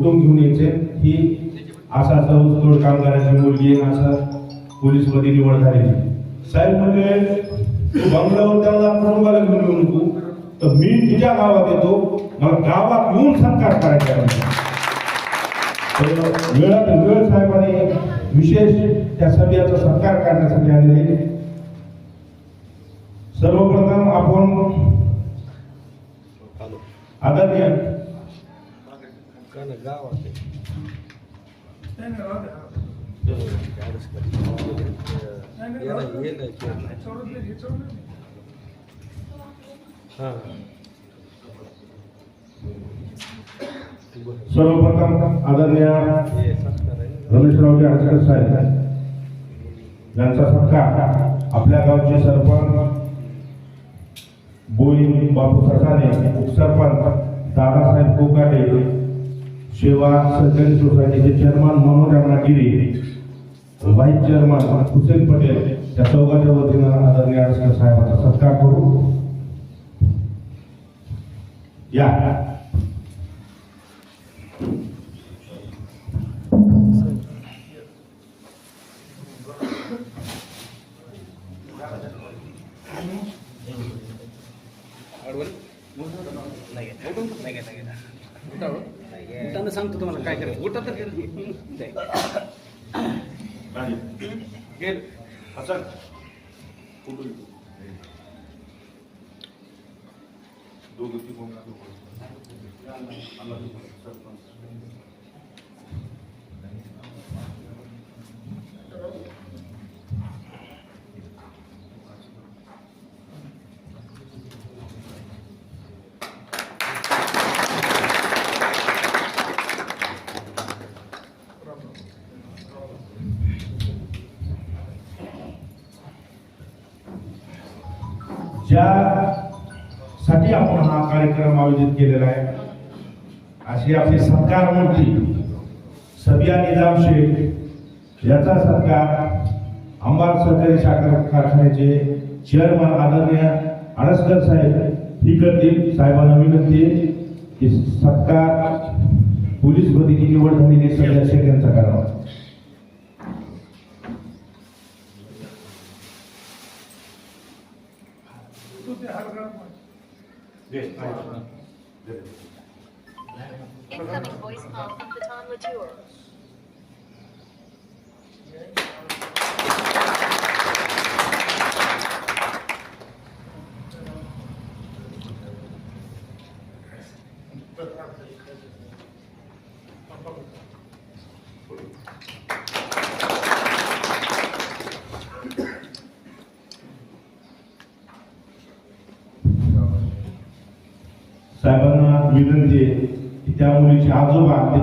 कुटुंब घेऊन यायचे. ही असा असा ऊसतोड कामगाराची मुलगी असा पोलीसमध्ये निवड झालेली साहेब म्हणजे बंगल्यावर त्यांना कुटुंबाला घेऊन येऊ नको. तर मी तुझ्या गावात येतो. मला गावात येऊन सत्कार करायचा वेळात वेळ साहेबांनी विशेष त्या सभेचा सत्कार करण्यासाठी आलेले सर्वप्रथम आपण आदरणीय सर्वप्रथम आदरणीय रमेशरावजी आडसकर साहेब यांचा सत्कार आपल्या गावचे सरपंच बोई बापू ससाने उपसरपंच दादासाहेब कोकाटे सेवा सहकारी सोसायटीचे chairman Manoj Ramnagiri vice chairman Hussain Patel या चौघांच्या वतीनं आदरणीय साहेबांचा सत्कार करू. या. सांगतो तुम्हाला काय करायचं. उठा तर हसन ज्यासाठी आपण हा कार्यक्रम आयोजित केलेला आहे. अशी आपली सत्कार मूर्ती सबिया निजाम शेख याचा सत्कार अंबार सहकारी साखर कारखान्याचे चेअरमन आदरणीय अडसकर साहेब ही करतील साहेबांना विनंती की सत्कार पोलीस भरतीची निवड झालेली सगळ्या शेख यांचा करावा. Incoming voice call Incoming from Baton Latour.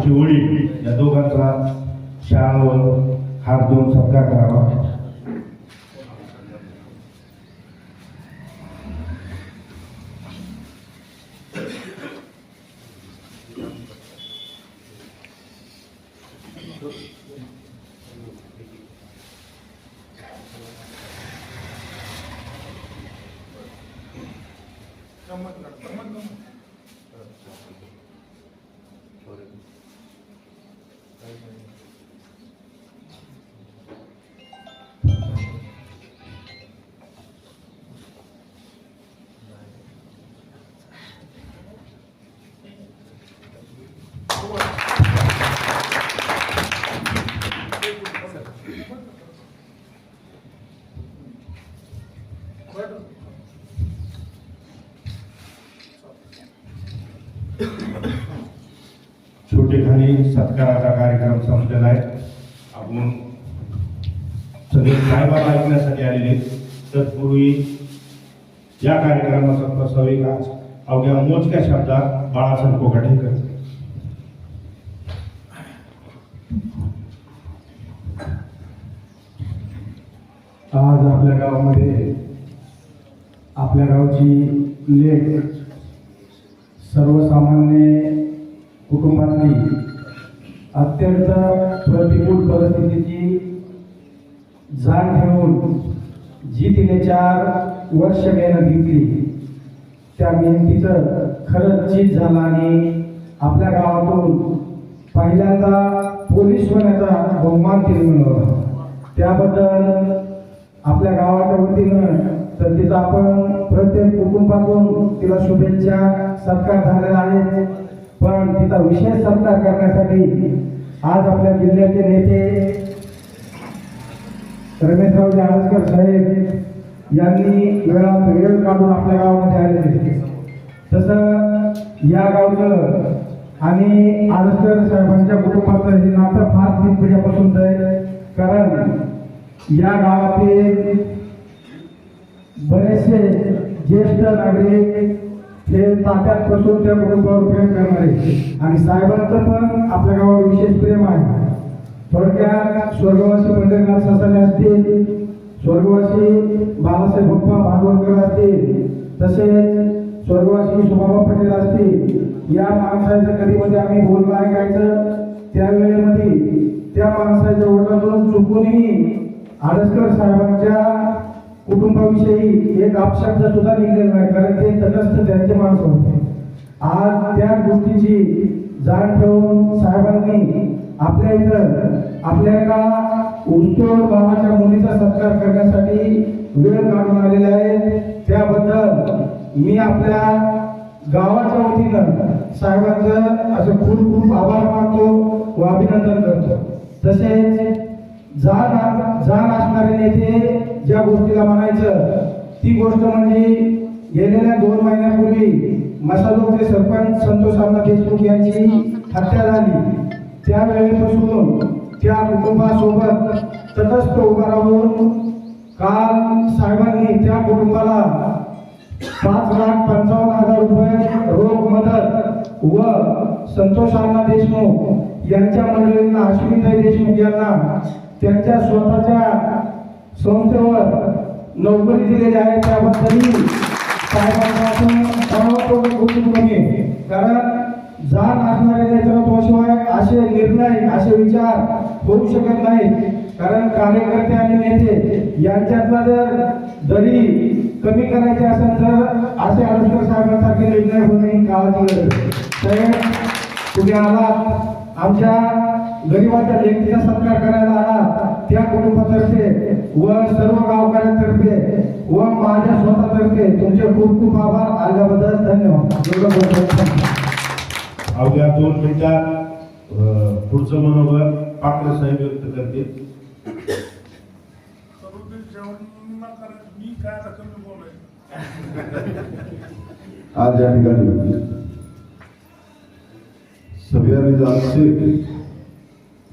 आजोबा वडील या दोघांचा शाळावर हात देऊन सत्कार करावा. छोटेखानी सत्काराचा कार्यक्रम संपलेला आहे. आपण सगळे साहेबाला ऐकण्यासाठी आलेले तत्पूर्वी या कार्यक्रमाचा प्रस्ताविक आज अवघ्या मोजक्या शब्दात बाळासाहेब कोकाटे आज आपल्या गावामध्ये आपल्या गावची लेख सर्वसामान्य कुटुंबातली अत्यंत प्रतिकूल परिस्थितीची जाण ठेवून जी तिने चार वर्ष मेहनत घेतली. त्या मेहनतीचं खरंच चीज झालं आणि आपल्या गावातून पहिल्यांदा पोलीस होण्याचा बहुमान तिने मिळवला. त्याबद्दल आपल्या गावाच्या वतीनं तर तिचा आपण प्रत्येक कुटुंबातून तिला शुभेच्छा सत्कार झालेला आहे. पण तिचा विशेष सत्कार करण्यासाठी आज आपल्या जिल्ह्याचे नेते रमेशराव आळसकर साहेब यांनी वेळात वेळ काढून आपल्या गावामध्ये आलेले तसं या गावचं आणि आडसकर साहेबांच्या कुटुंबाचं हे नातं फार तीन पिढ्यापासूनच आहे. कारण या गावातील बरेचसे ज्येष्ठ नागरिक ते हे बसून त्या कुटुंबावर प्रेम करणारे. आणि साहेबांचं पण आपल्या गावावर विशेष प्रेम आहे. थोडक्यात स्वर्गवासी पंढरीनाथ ससाने असतील स्वर्गवासी बाळासाहेब बप्पा भागवतकर असतील तसेच स्वर्गवासी सुभाबा पटेल असतील या माणसाचं कधीमध्ये आम्ही बोलणं ऐकायचं? त्यावेळेमध्ये त्या माणसाच्या वडिलांकडून चुकूनही आडसकर साहेबांच्या कुटुंबाविषयी एक अपशब्द सुद्धा निघलेला नाही कारण ते तटस्थ त्यांचे माणसं होते. आज त्या गोष्टीची जाण ठेवून साहेबांनी आपल्या इथं आपल्या एका उस्तोड भावाच्या मुलीचा सत्कार करण्यासाठी वेळ काढून आलेला आहे. त्याबद्दल मी आपल्या गावाच्या वतीनं साहेबांचं असं खूप खूप आभार मानतो व अभिनंदन करतो. तसेच जाण जाण असणारे नेते ज्या गोष्टीला म्हणायचं ती गोष्ट म्हणजे गेलेल्या दोन महिन्यापूर्वी मसालोचे सरपंच संतोष अण्णा देशमुख यांची हत्या झाली. त्यावेळेपासून त्या कुटुंबासोबत तटस्थ उभा राहून काल साहेबांनी त्या कुटुंबाला पाच लाख पंचावन्न हजार रुपये रोख मदत व संतोष अण्णा देशमुख यांच्या मंडळींना अश्विनीताई देशमुख यांना त्यांच्या स्वतःच्या संस्थेवर नोकरी दिलेली आहे. त्याबद्दलही साहेबांपासून कारण जाण असणारे नेतृत्वाशिवाय असे निर्णय असे विचार होऊ शकत नाही कारण कार्यकर्ते आणि नेते यांच्यातला जर दरी कमी करायची असेल तर असे आडसकर साहेबांसारखे निर्णय होणे काळाची गरज साहेब तुम्ही आलात. आमच्या गरिबाच्या लेखीचा सत्कार करायला आला त्या कुटुंबातर्फे व सर्व गावकऱ्यांतर्फे व माझ्या स्वतःतर्फे तुमचे खूप खूप आभार. आल्याबद्दल धन्यवाद. अवघ्या दोन मिनिटात पुढचं मनोबल पाकडे साहेब व्यक्त करतील. आज या ठिकाणी निजाम शेख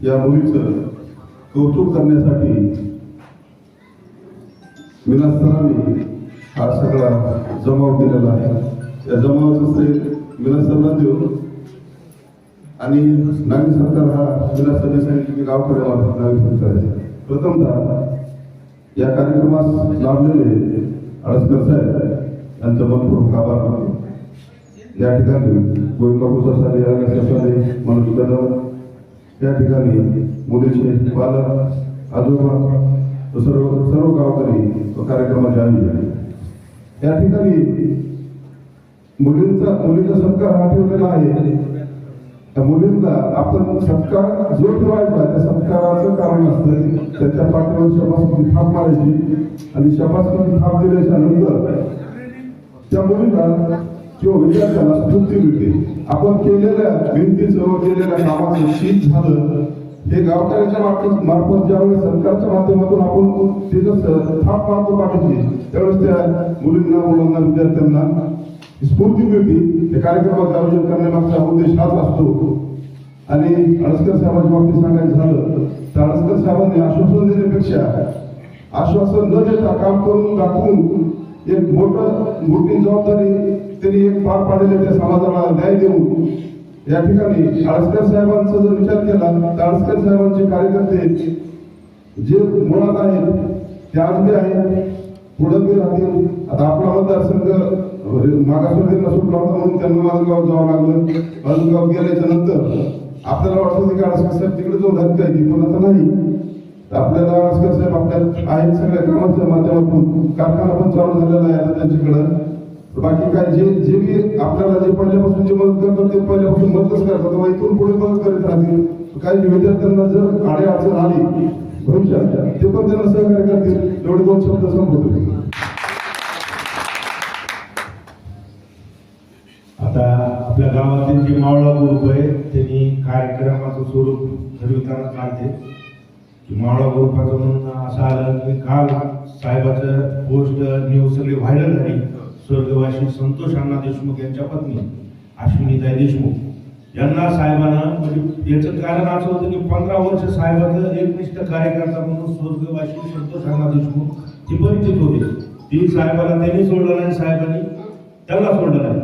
या मुलीचं कौतुक करण्यासाठी विनासरांनी हा सगळा जमाव केलेला आहे. या जमावाचं श्रेय विनासरला देऊन आणि नावी सरकार हा विनासरने सांगितलं की गावखेड्यामध्ये नागरी सरकार आहे. प्रथमतः या कार्यक्रमास लाभलेले अडसकर साहेब यांचं मनपूर्वक आभार मानतो. या ठिकाणी गोविंद बाबू रमेश मनोज कदम या ठिकाणी मुलीचे पालक आजोबा व सर्व सर्व गावकरी व कार्यक्रमाचे आयोजन या ठिकाणी मुलींचा मुलीचा सत्कार हा ठेवलेला आहे. त्या मुलींना आपण सत्कार जो ठेवायचा त्या सत्काराचं कारण असतं. त्याच्या पाठीवर शबासमध्ये थाप मारायची आणि शबासमध्ये थाप दिल्याच्या नंतर त्या मुलीला किंवा विद्यार्थ्याला स्फूर्ती मिळते. आपण केलेल्या भिंतीचं केलेल्या कामाचं शीत झालं हे गावकऱ्याच्या मार्फत मार्फत ज्यावेळेस सरकारच्या माध्यमातून आपण तिथं थाप मारतो पाठवते त्यावेळेस त्या मुलींना मुलांना विद्यार्थ्यांना स्फूर्ती मिळते. त्या कार्यक्रमाचं आयोजन करण्यामागचा उद्देश हाच असतो. आणि अडसकर साहेबांच्या बाबतीत सांगायचं झालं तर अडसकर साहेबांनी आश्वासन देण्यापेक्षा आश्वासन न देता काम करून दाखवून एक मोठं मोठी जबाबदारी त्यांनी एक पार पाडले त्या समाजाला न्याय देऊन या ठिकाणी आळसकर साहेबांचा जर विचार केला तर आळसकर साहेबांचे कार्यकर्ते जे मुळात आहेत ते आज बी आहेत पुढे बी राहतील. आता आपला मतदारसंघ मागासवर्गीयांना सुटला होता म्हणून त्यांना माझं गाव जावं लागलं. माझं गाव गेल्याच्यानंतर आपल्याला वाटतं की आळसकर साहेब तिकडे जाऊन राहत काय? की पण आता नाही. आपल्याला आळसकर साहेब आपल्या आहेत सगळ्या कामाच्या माध्यमातून. कारखाना पण चालू झालेला आहे आता त्यांच्याकडं. बाकी काय जे जे बी आपल्याला जे पहिल्यापासून जे मदत करतात ते पहिल्यापासून मदतच करतात. इथून पुढे मदत करीत राहतील. काही विद्यार्थ्यांना जर आडे अडचण आली भविष्यात ते पण त्यांना सहकार्य करतील. एवढे दोन शब्द संबोधले आता आपल्या गावातील जे मावळा ग्रुप आहे त्यांनी कार्यक्रमाचं स्वरूप ठरविताना चालते की मावळा ग्रुपाचं म्हणून असं आलं की काल साहेबाचं पोस्ट न्यूज सगळी व्हायरल झाली. स्वर्गवासी संतोष अण्णा देशमुख यांच्या पत्नी अश्विनीताई देशमुख. यांना साहेबांना म्हणजे याचं कारण असं होतं की पंधरा वर्ष साहेबाचं एकनिष्ठ कार्यकर्ता म्हणून स्वर्गवासी संतोष अण्णा देशमुख ती परिचित होते. ती साहेबाला त्यांनी सोडलं नाही साहेबांनी त्यांना सोडलं नाही.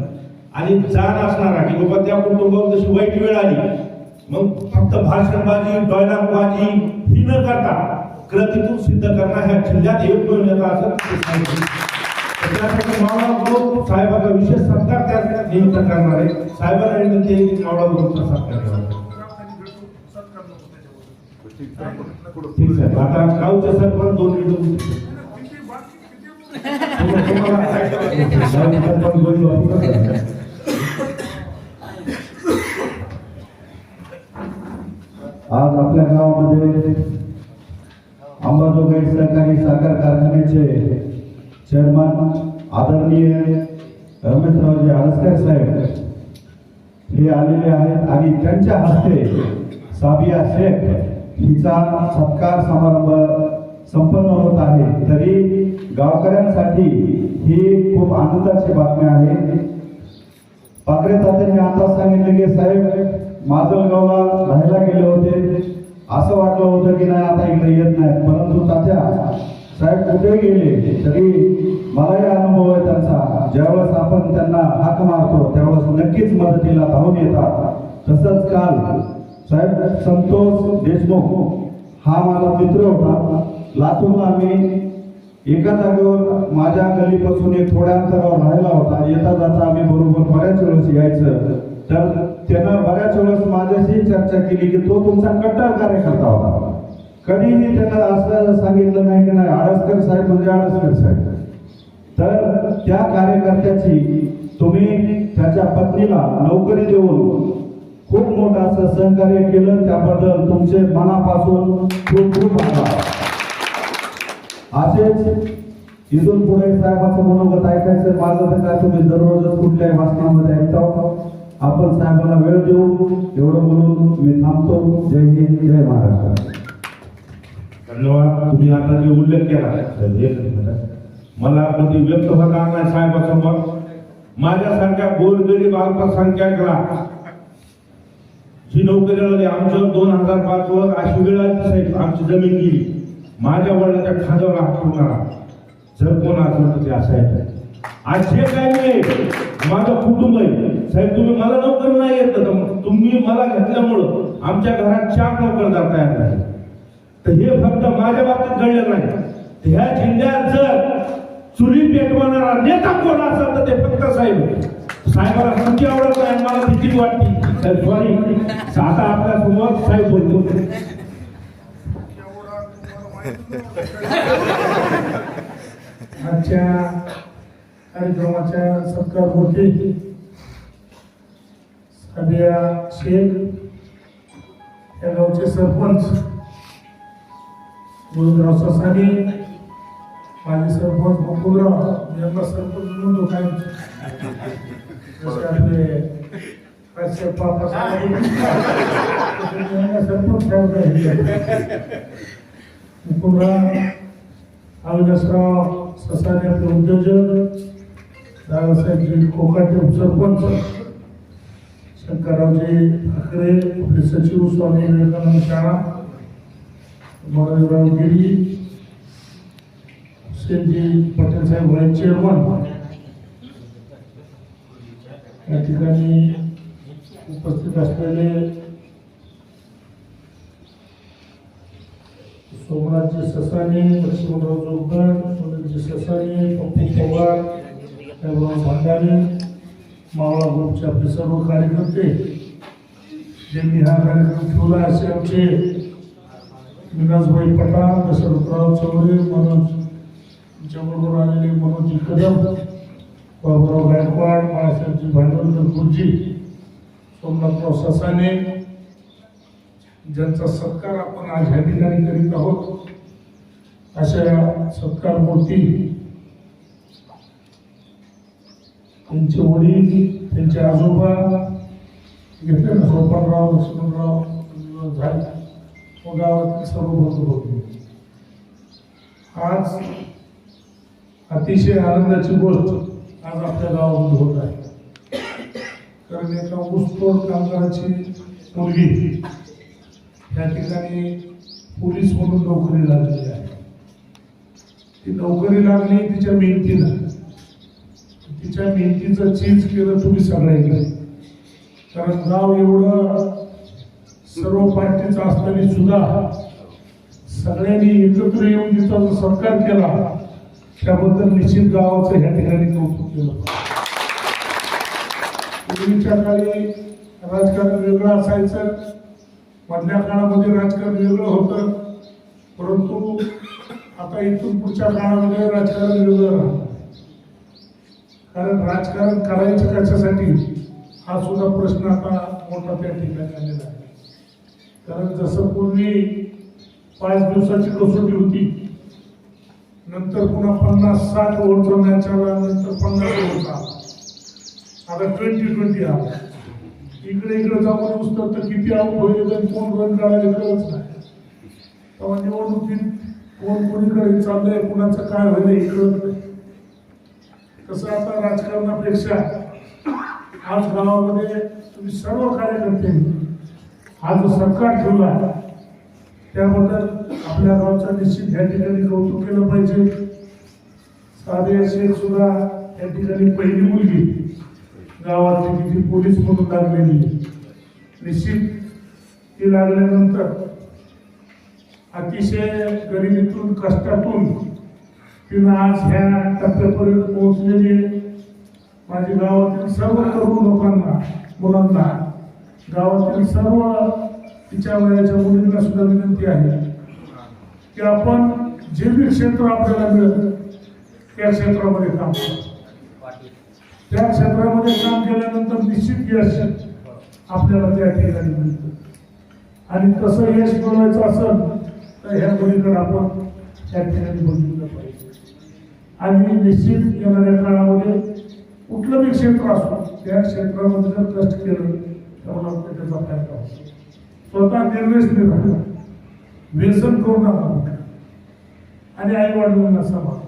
आणि जाण असणारा की बाबा त्या कुटुंबावर जशी वाईट वेळ आली मग फक्त भाषणबाजी डॉयलॉगबाजी ही न करता कृतीतून सिद्ध करणं ह्या जिल्ह्यात एक नेता असं त्यासाठी मावळा ग्रुप साहेबाचा विशेष सत्कार त्या निमित्त करणार आहे साहेबांना विनंती आहे की मावळा ग्रुपचा सत्कार करावा ठीक आहे आता गावचे सरपंच दोन मिनिटं सरपंच दोन मिनिटं. आज आपल्या गावामध्ये अंबाजोगाई सहकारी साखर कारखान्याचे चेअरमन आदरणीय रमेशरावजी आळसकर साहेब हे आलेले आहेत आणि त्यांच्या हस्ते साबिया शेख हिचा सत्कार समारंभ संपन्न होत आहे. तरी गावकऱ्यांसाठी ही खूप आनंदाची बातमी आहे. पाकरे तात्यांनी आता सांगितले की साहेब माजलगावला राहायला गेले होते. असं वाटलं होतं की नाही आता इकडे येत नाही परंतु तात्या साहेब कुठे गेले? तरी मलाही अनुभव आहे त्यांचा. ज्यावेळेस आपण त्यांना हाक मारतो त्यावेळेस नक्कीच मदतीला धावून येतात. तसंच काल साहेब संतोष देशमुख हा माझा मित्र होता. लातूरला आम्ही एका जागेवर माझ्या गलीपासून एक थोड्या अंतरावर राहिला होता. येता जाता आम्ही बरोबर बऱ्याच वेळेस यायचं. तर त्यानं बऱ्याच वेळेस माझ्याशी चर्चा केली की तो तुमचा कट्टर कार्यकर्ता होता. कधीही त्याला असं सांगितलं नाही की नाही आडसकर साहेब म्हणजे आडसकर साहेब. तर त्या कार्यकर्त्याची तुम्ही त्याच्या पत्नीला नोकरी देऊन खूप मोठं असं सहकार्य केलं त्याबद्दल तुमचे मनापासून खूप खूप आभार. असेच इथून पुढे साहेबाचं मनोगत ऐकायचं माझं तर काय तुम्ही दररोजच कुठल्याही भाषणामध्ये ऐकता हो. आपण साहेबांना वेळ देऊ एवढं बोलून मी थांबतो. जय हिंद जय महाराष्ट्र. धन्यवाद. तुम्ही आता जे उल्लेख केला मला कधी व्यक्त होता नाही साहेबासमोर? माझ्यासारख्या गोरगरीब अल्पसंख्याकला जी नोकरी आली आमच्या दोन हजार पाच वर अशी वेळ आली साहेब आमची जमीन गेली. माझ्या वडिलाच्या खांद्यावर हात जर कोण असेल तर ते असायचं आज जे काय नाही माझं कुटुंब आहे. साहेब तुम्ही मला नोकरी नाही येत तर मग तुम्ही मला घेतल्यामुळं आमच्या घरात चार नोकरदार तयार नाही तर हे फक्त माझ्या बाबतीत घडलं नाही. ह्या जिल्ह्यात जर चुली पेटवणारा नेता कोण असेल तर ते फक्त साहेब. साहेबाला तुमची आवडत नाही मला भीती वाटते. तर सॉरी आता आपल्यासमोर साहेब बोलतो. आजच्या कार्यक्रमाच्या सत्कार होते सध्या शेख या गावचे सरपंच आपले काश्यप बापा साहेब यांना सरपंच साहेब आहे. मुकुलराव अविनाशराव ससाने आपले उद्योजक दादासाहेब कोकाटे उपसरपंच शंकररावजी ठाकरे आपले सचिव स्वामी विवेकानंद शाळा मनोजराव गिरी हुसेनजी पटेल साहेब व्हाईस चेअरमन या ठिकाणी उपस्थित असलेले सोमनाथजी ससाने लक्ष्मणराव जोगदार सुनीलजी ससाने पप्पू पवार साहेबराव भंडारे मावळा ग्रुपचे आपले सर्व कार्यकर्ते ज्यांनी हा कार्यक्रम ठेवला असे आमचे विलासभाई पठाण दशरथराव चौरे मनोज आमच्याबरोबर आलेले मनोज कदम बाबूराव गायकवाड बाळासाहेबजी भांडवलकर गुरुजी सोमनाथराव ससाने ज्यांचा सत्कार आपण आज ह्या ठिकाणी करीत आहोत अशा सत्कार मूर्ती त्यांचे वडील त्यांचे आजोबा घेतले ना सोपानराव लक्ष्मणराव झाले गावातील सर्व बंधू होतो. आज अतिशय आनंदाची गोष्ट आज आपल्या गावामध्ये होत आहे. कारण एका ऊसतोड कामगाराची मुलगी या ठिकाणी पोलीस म्हणून नोकरी लागलेली आहे. ती नोकरी लागली तिच्या मेहनतीनं. तिच्या मेहनतीचं चीज केलं तुम्ही सगळ्यांनी. कारण गाव एवढं सर्व पार्टीचं असताना सुद्धा सगळ्यांनी एकत्र येऊन तिचा जो सत्कार केला त्याबद्दल निश्चित गावाचं ह्या ठिकाणी कौतुक केलं. पूर्वीच्या काळी राजकारण वेगळं असायचं मधल्या काळामध्ये राजकारण वेगळं होतं परंतु आता इथून पुढच्या काळामध्ये राजकारण वेगळं राहतं. कारण राजकारण करायचं कशासाठी हा सुद्धा प्रश्न आता मोठा त्या ठिकाणी आलेला आहे. कारण जसं पूर्वी पाच दिवसाची कसोटी होती नंतर पुन्हा पन्नास साठ ओव्हरचा मॅच आला नंतर पन्नास ओव्हरचा आता ट्वेंटी ट्वेंटी आला. इकडे इकडे जाऊन पुस्तक तर किती आऊट होईल आणि कोण रन काढायला कळत नाही. तेव्हा निवडणुकीत कोण कोणीकडे चाललंय कुणाचं काय होईल इकडं नाही. तसं आता राजकारणापेक्षा आज गावामध्ये तुम्ही सर्व कार्यकर्ते हा जो सत्कार ठेवला त्याबद्दल आपल्या गावचं निश्चित या ठिकाणी कौतुक केलं पाहिजे. साधे शेख सुद्धा या ठिकाणी पहिली मुलगी गावातली जी पोलीस म्हणून लागलेली निश्चित ती लागल्यानंतर अतिशय गरिबीतून कष्टातून तिनं आज ह्या टप्प्यापर्यंत पोहोचलेली माझ्या गावातील सर्व तरुण लोकांना मुलांना गावातील सर्व तिच्या वयाच्या मुलींना सुद्धा विनंती आहे की आपण जे बी क्षेत्र आपल्याला मिळतं त्या क्षेत्रामध्ये काम त्या क्षेत्रामध्ये काम केल्यानंतर निश्चित यश आपल्याला त्या ठिकाणी मिळतं. आणि तसं यश मिळवायचं असेल तर ह्या मुलीकडे आपण त्या ठिकाणी बघितलं पाहिजे. आणि निश्चित येणाऱ्या काळामध्ये कुठलं बी क्षेत्र असो त्या क्षेत्रामध्ये जर कष्ट केलं तर वाटतं त्याचा फायदा होतो स्वतः निर्णय राहा व्यसन करून नका आणि आई वडिलांना समा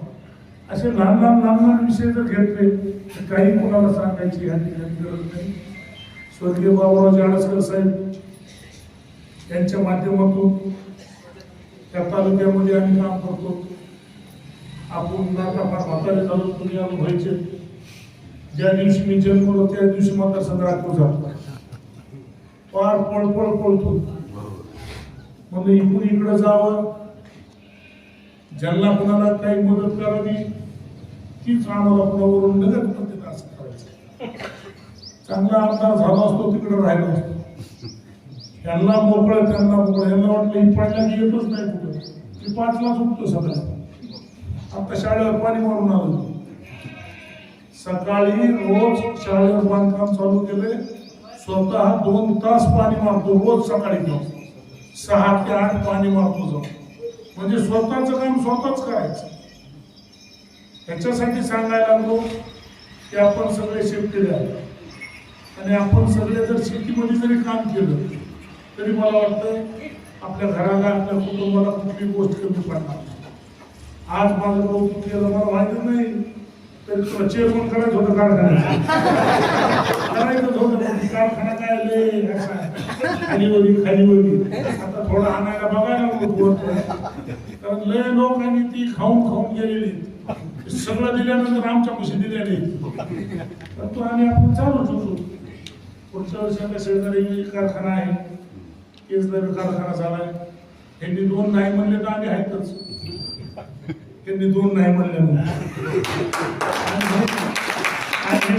असे लहान लहान लहान लहान विषय जर घेतले तर काही कोणाला सांगायची या ठिकाणी गरज नाही. स्वर्गीय बाबुराव जाडसकर साहेब यांच्या माध्यमातून त्या तालुक्यामध्ये आम्ही काम करतो. आपण आता फार म्हातारे झालो तुम्ही अनुभवायचे. व्हायचे ज्या दिवशी मी जन्मलो त्या दिवशी मतदारसंघ राखून जातो पार पळपळ पळतो म्हणून इकडून इकडं जावं. ज्यांना कुणाला काही मदत करावी तीच आम्हाला कुणावरून नगर पद्धतीनं असं करायचं? चांगला आमदार झाला असतो तिकडे राहिला असतो. त्यांना मोकळं त्यांना मोकळं. यांना वाटलं ही पडल्या की येतच नाही कुठं. ती पाचला सुटतो सगळं आता शाळेवर पाणी मारून आलो. सकाळी रोज शाळेवर बांधकाम चालू केले स्वतः दोन तास पाणी मारतो रोज सकाळी जाऊ सहा ते आठ पाणी मागतो जाऊ म्हणजे स्वतःचं काम स्वतःच करायचं. ह्याच्यासाठी सांगायला लागलो की आपण सगळे शेतकरी आहोत. आणि आपण सगळे जर शेतीमध्ये जरी काम केलं तरी मला वाटतं आपल्या घराला आपल्या कुटुंबाला कुठली गोष्ट कमी पडणार आज माझं कौतुक केलं मला माहिती नाही तरी तुला चेअरमन करायचं होतं कारखान्याचं करायचंच होतं पण कारखाना काय लय असा आहे. खाली वरी खाली वरी आता थोडं आणायला बघायला नको कारण लय लोकांनी ती खाऊन खाऊन गेलेली. सगळं दिल्यानंतर आमच्या पैसे दिले नाही परंतु आम्ही आपण चालूच होतो. पुढच्या वर्षी आता शेजारी कारखाना आहे. केसला कारखाना झालाय. त्यांनी दोन नाही म्हणले तर आम्ही आहेतच. त्यांनी दोन नाही म्हणले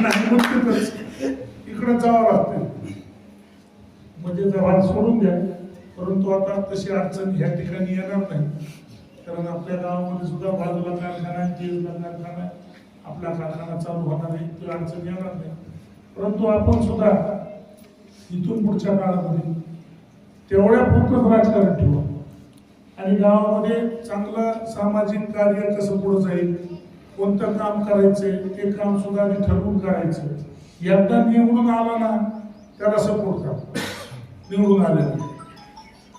नाही म्हणतेच इकडं जावं लागतं म्हणजे जरा सोडून द्या परंतु आता तशी अडचण ह्या ठिकाणी येणार नाही. कारण आपल्या गावामध्ये सुद्धा बाजूला कारखाना आहे केजला कारखाना आहे. आपला कारखाना चालू होणार आहे ती अडचण येणार नाही. परंतु आपण सुद्धा इथून पुढच्या काळामध्ये तेवढ्या पुरतच राजकारण ठेवू. आणि गावामध्ये चांगलं सामाजिक कार्य कसं पुढे जाईल कोणतं काम करायचंय ते काम सुद्धा आम्ही ठरवून करायचं एकदा निवडून आला ना त्याला सपोर्ट करा. निवडून आले.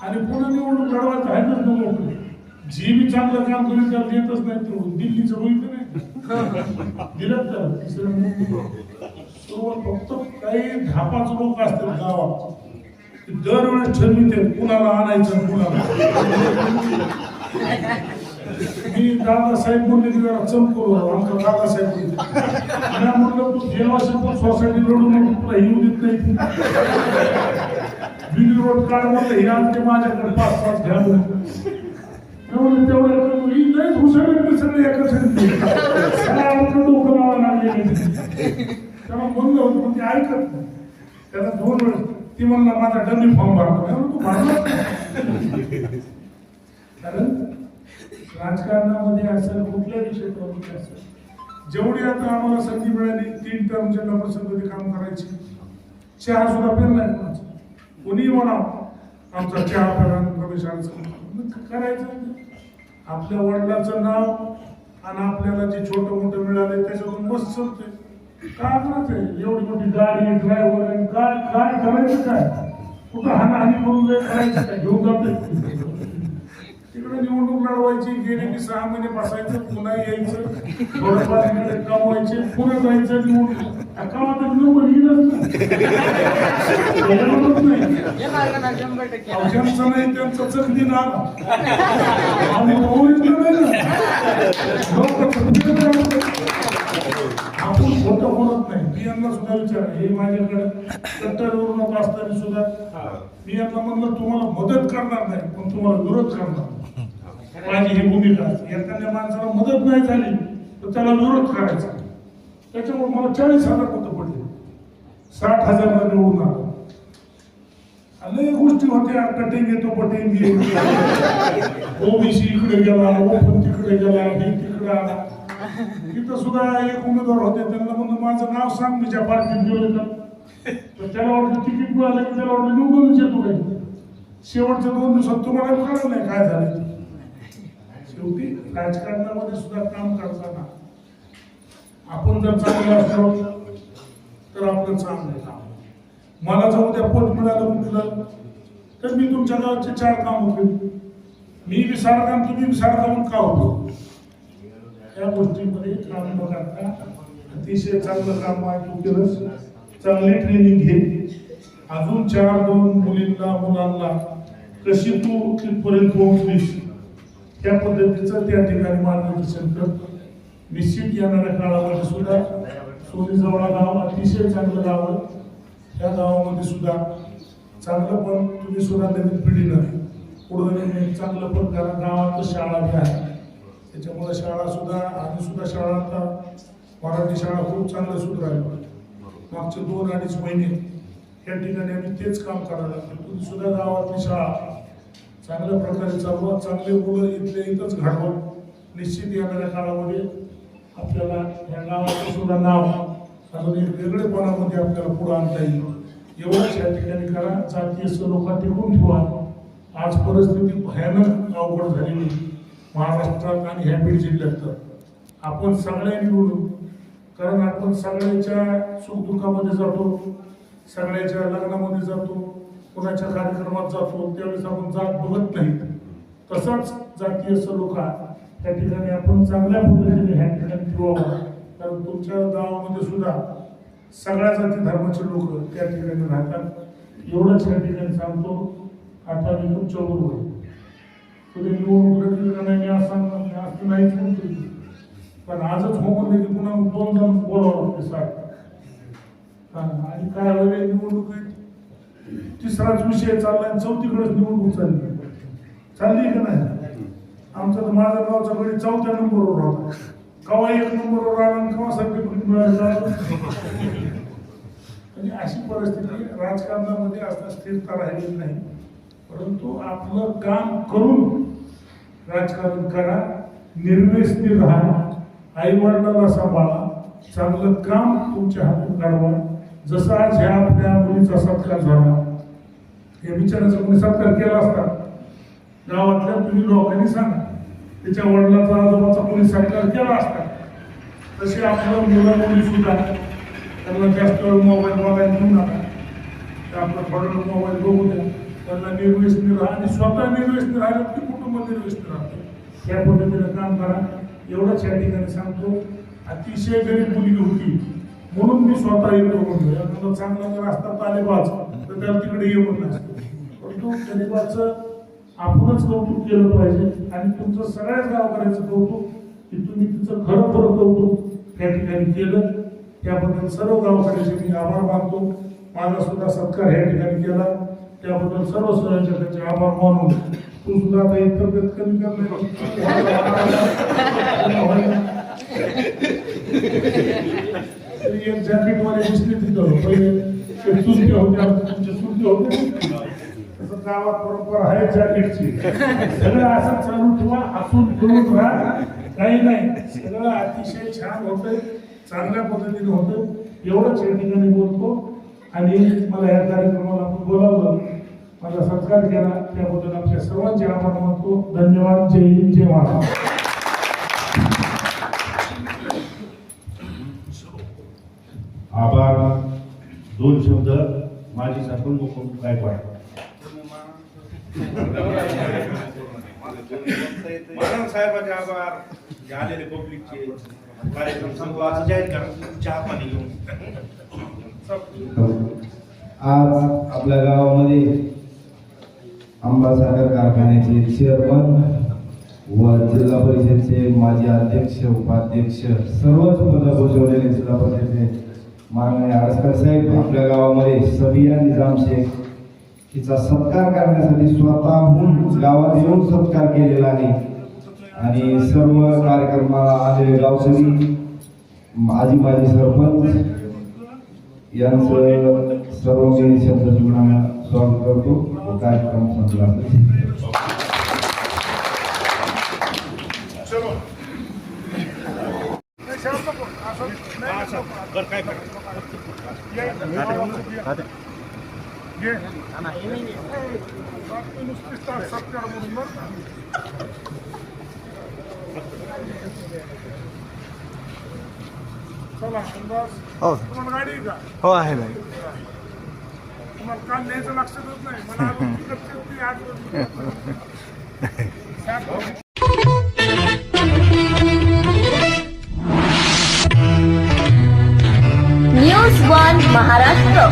आणि पुन्हा निवडून लढवायचं आहे ना नोकरी जी बी चांगलं काम करेल त्याला देतच नाही निवडून दिल्लीचं बघितलं नाही. दिलं तर तिसरं सुरुवात फक्त काही धापाच लोक असतील गावात. ते दरवेळेस ठरविते कुणाला आणायचं कुणाला. मी दादासाहेब बोलले की जरा चमकलो आमचा दादासाहेब बोलले. म्हणलं तू देवाशी पण सोसायटी लढून नको तुला येऊ देत नाही. बिल रोड काढ म्हणलं हे आणते माझ्याकडे पाच पाच घ्या. म्हणलं. मी म्हणलं तेवढं ही लयच हुशार सगळे एका सगळ्या डोकं लावा लागले त्याला बोललं होतं पण ते ऐकत नाही. त्याला दोन वेळ ती म्हणला माझा डमी फॉर्म भरला मी म्हणलो, तू भरला? कारण राजकारणामध्ये असेल कुठल्याही क्षेत्रामध्ये असेल जेवढी आता आम्हाला संधी मिळाली तीन टर्मच्या जिल्हा परिषदेमध्ये काम करायची. चहा सुद्धा पेरला नाही कोणाचा? कोणी म्हणा आमचा चहा पेरा प्रवेश करायचं. आपल्या वडिलाचं नाव आणि आपल्याला जे छोटं मोठं मिळालंय त्याच्यातून मस्त चालतंय. काय आहे? एवढी मोठी गाडी ड्रायव्हर आणि काय काय करायचं काय? कुठं हानाहानी करून करायचं काय? घेऊन जाते तिकडे निवडणूक लढवायची गेले की सहा महिने बसायचं पुन्हा यायचं थोडंफार इकडे कमवायचे पुन्हा जायचं निवडणूक. गावात नंबर. येणारच नाही. शंभर टक्के नाही त्यांचं चकली ना. नाही. आपण खोटं बोलत नाही. मी यांना सुद्धा विचार हे माझ्याकडे कट्टरवरून असताना सुद्धा मी यांना म्हणलं तुम्हाला मदत करणार नाही पण तुम्हाला विरोध करणार माझी ही भूमिका. एखाद्या माणसाला मदत नाही झाली तर त्याला विरोध करायचा. त्याच्यामुळे मला चाळीस हजार मतं पडले. साठ हजार निवडून आलो. अनेक गोष्टी होत्या. कटिंग येतो पटिंग ओबीसी इकडे गेला ओपन तिकडे गेला हे तिकडे आला. तिथं सुद्धा एक उमेदवार होते. त्यांना म्हणलं माझं नाव सांग मी ज्या पार्टीत गेलो तर त्याला वाटलं तिकीट मिळालं की त्याला वाटलं निवडूनच येतो काही शेवटच्या दोन दिवसात तुम्हाला कळलं नाही काय झालं. शेवटी राजकारणामध्ये सुद्धा काम करताना आपण जर चांगले असलो तर आपलं चांगलं आहे. काम मला जर उद्या पोट मिळालं म्हटलं तर मी तुमच्या गावाचे चार काम होते मी बी काम तुम्ही बी काम का होतो? या गोष्टीमध्ये काम बघा अतिशय चांगलं काम आहे तू केलं चांगली ट्रेनिंग घे. अजून चार दोन मुलींना मुलांना कशी तू तिथपर्यंत पोहोचलीस? त्या पद्धतीचं त्या ठिकाणी मार्गदर्शन कर. निश्चित येणाऱ्या काळामध्ये सुद्धा. सोनीजवळा गाव अतिशय चांगलं गाव आहे. त्या गावामध्ये सुद्धा चांगलं पण तुम्ही सुद्धा नवीन पिढीनं पुढे चांगलं पण कारण गावात शाळा बी आहे. त्याच्यामुळे शाळा सुद्धा आम्ही सुद्धा शाळा आता मराठी शाळा खूप चांगलं सुधारली. मागचे दोन अडीच महिने या ठिकाणी आम्ही तेच काम करायला लागलो. तुम्ही सुद्धा गावातली शाळा चांगल्या प्रकारे चालवा. चांगले मुलं इथले इथंच घडवा निश्चित येणाऱ्या काळामध्ये आपल्याला या गावाचं सुद्धा नाव अजून एक वेगळेपणामध्ये आपल्याला पुढे आणता येईल. एवढंच या ठिकाणी करा. जातीय स्वरूपात टिकून ठेवा. आज परिस्थिती भयानक अवघड झालेली महाराष्ट्रात आणि ह्या बीड जिल्ह्यात तर. आपण सगळ्या निवडू कारण आपण सगळ्याच्या सुखदुःखामध्ये जातो. सगळ्याच्या लग्नामध्ये जातो. कोणाच्या कार्यक्रमात जातो. त्यावेळेस आपण जात बघत नाहीत तसाच जातीय सलोखा त्या ठिकाणी आपण चांगल्या पद्धतीने ह्या ठिकाणी कारण तुमच्या गावामध्ये सुद्धा सगळ्या जाती धर्माचे लोक त्या ठिकाणी राहतात. एवढंच या ठिकाणी सांगतो. आता मी तुमच्या बरोबर आहे. तुम्ही निवडणूक का नाही मी असं सांगणार असं नाहीच म्हणतो. पण आजच होऊन म्हणले की पुन्हा दोन जण बोलावं लागते सारखं आणि काय वेळेला निवडणूक आहे. तिसराच विषय चाललाय आणि चौथीकडेच निवडणूक चालली. चालली का नाही? आमचा तर माझा गावचा गडी चौथ्या नंबरवर होता. कवा एक नंबरवर आला कवा सर्टिफिकेट मिळालं आणि अशी परिस्थिती राजकारणामध्ये आता स्थिरता राहिलेली नाही. परंतु आपलं काम करून राजकारण करा निर्व्यसनी राहा आई वडिलांना सांभाळा चांगलं काम तुमच्या हातून काढवा जसं आज ह्या आपल्या मुलीचा सत्कार झाला. या बिचाराचा कोणी सत्कार केला असता. गावातल्या तुम्ही लोकांनी सांगा. त्याच्या वडिलाचा आजोबाचा कोणी सत्कार केला असता तसे आपलं मुलं मुली सुद्धा त्यांना जास्त वेळ मोबाईल मोबाईल घेऊ नका. ते आपलं थोडं मोबाईल बघू द्या. त्यांना निर्व्यसनी राहा आणि स्वतः निर्व्यसनी राहिलं की कुटुंब निर्व्यसनी राहतं. त्या पद्धतीनं काम करा. एवढंच या ठिकाणी सांगतो. अतिशय गरीब मुलगी होती. म्हणून मी स्वतः येतो म्हणतो एखादा चांगला जर असतात तालेबाज तर त्याला तिकडे येऊन नसतं परंतु गरीबाचं आपणच कौतुक केलं पाहिजे आणि तुमचं सगळ्याच गावकऱ्यांचं कौतुक की तुम्ही तिचं खरं खरं कौतुक त्या ठिकाणी केलं. त्याबद्दल सर्व गावकऱ्यांचे मी आभार मानतो. माझा सुद्धा सत्कार या ठिकाणी केला. त्याबद्दल सर्व स्वयंसेवकांचे आभार मानून तू सुद्धा आता एक तब्येत कमी करणार एक जॅकेट वाले दिसले तिथं पहिले होते तुमचे चुलते होते. गावात परंपरा आहे जॅकेटची सगळं असं चालू ठेवा हसून करून राहा. काही नाही सगळं अतिशय छान होतंय चांगल्या पद्धतीने होतं एवढंच या ठिकाणी बोलतो. आणि मला या कार्यक्रमाला आपण बोलावलं. माझा सत्कार केला. त्याबद्दल आमच्या सर्वांचे आभार मानतो. धन्यवाद. जय हिंद जय महाराष्ट्र. आभार. दोन शब्द. माझी सासून मुकुंद गायकवाड मानव साहेबांचे आभार. जे आलेले पब्लिकचे कार्यक्रम संपला जाहीर करा. चहा पाणी घेऊन आज आपल्या गावामध्ये आंबा साखर कारखान्याचे चेअरमन व जिल्हा परिषदचे माजी अध्यक्ष उपाध्यक्ष सर्वच पद भूषवलेले जिल्हा परिषदचे माननीय आडसकर साहेब आपल्या गावामध्ये सबिया निजाम शेख तिचा सत्कार करण्यासाठी स्वतःहून गावात येऊन सत्कार केलेला आहे. आणि सर्व कार्यक्रमाला आलेले गावकरी आजी माजी सरपंच यांचं सर्व मी शब्दजीवनाला स्वागत करतो. कार्यक्रम संपला. काय काय करा चला अंदाज हो तुम्हाला गाडी आहे का हो आहे ना तुम्हाला काल न्यायचं लक्षातच नाही मला अजून लक्षात नाही आठवण न्यूज वन महाराष्ट्र